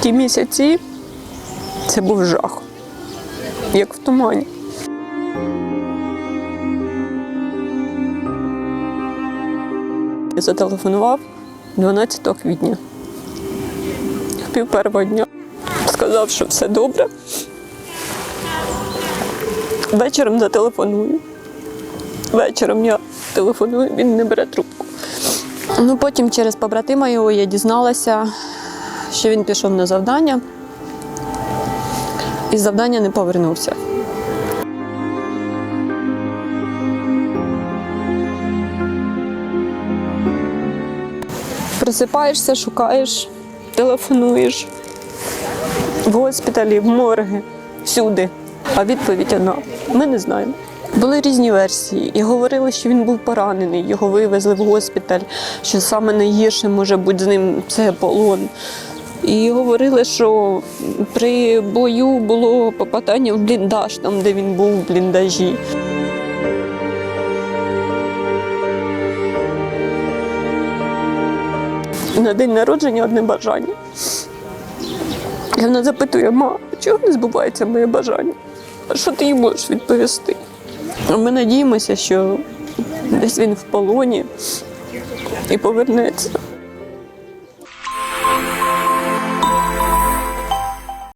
Ті місяці це був жах, як в тумані. Зателефонував 12 квітня, пів першого дня. Сказав, що все добре. Вечором зателефоную. Вечором я телефоную, він не бере трубку. Ну, потім через побратима його я дізналася, що він пішов на завдання і з завдання не повернувся. Просипаєшся, шукаєш, телефонуєш в госпіталі, в морги, всюди. А відповідь одна: ми не знаємо. Були різні версії, і говорили, що він був поранений, його вивезли в госпіталь, що саме найгірше може бути з ним це полон. І говорили, що при бою було попадання в бліндаж, там, де він був в бліндажі. На день народження одне бажання. І вона запитує, ма, чого не збувається моє бажання? А що ти їй можеш відповісти? Ми надіємося, що десь він в полоні і повернеться.